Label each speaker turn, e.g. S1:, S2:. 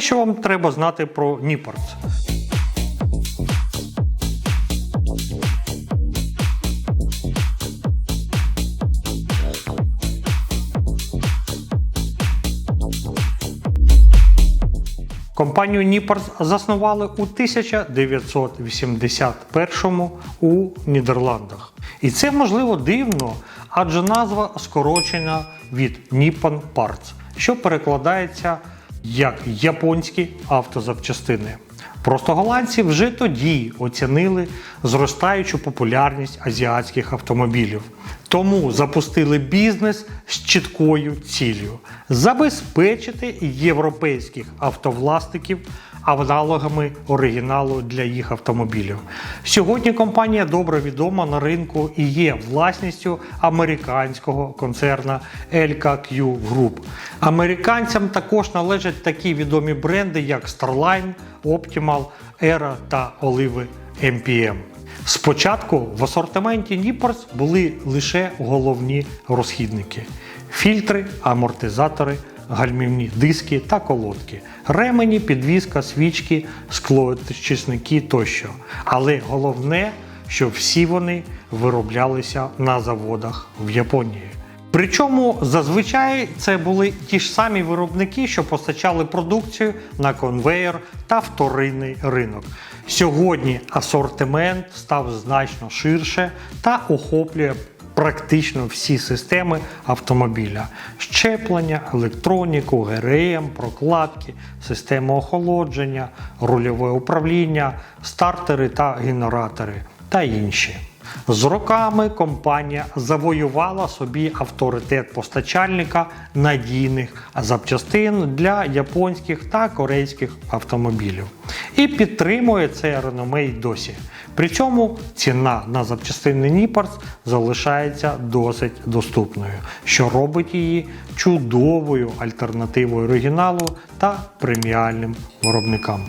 S1: Все, що вам треба знати про Ніпорт. Компанію Ніпорт заснували у 1981 у Нідерландах. І це можливо дивно, адже назва скорочена від Nippon Parts, що перекладається як японські автозапчастини. Просто голландці вже тоді оцінили зростаючу популярність азіатських автомобілів. Тому запустили бізнес з чіткою ціллю забезпечити європейських автовласників аналогами оригіналу для їх автомобілів. Сьогодні компанія добре відома на ринку і є власністю американського концерна LKQ Group. Американцям також належать такі відомі бренди, як Starline, Optimal, Era та Olive MPM. Спочатку в асортименті Ніпорс були лише головні розхідники: фільтри, амортизатори, гальмівні диски та колодки, ремені, підвізка, свічки, склоочисники тощо. Але головне, що всі вони вироблялися на заводах в Японії. Причому зазвичай це були ті ж самі виробники, що постачали продукцію на конвейер та вторинний ринок. Сьогодні асортимент став значно ширше та охоплює практично всі системи автомобіля: щеплення, електроніку, ГРМ, прокладки, систему охолодження, рульове управління, стартери та генератори та інші. З роками компанія завоювала собі авторитет постачальника надійних запчастин для японських та корейських автомобілів і підтримує це реноме й досі. При цьому ціна на запчастини Ніпарс залишається досить доступною, що робить її чудовою альтернативою оригіналу та преміальним виробникам.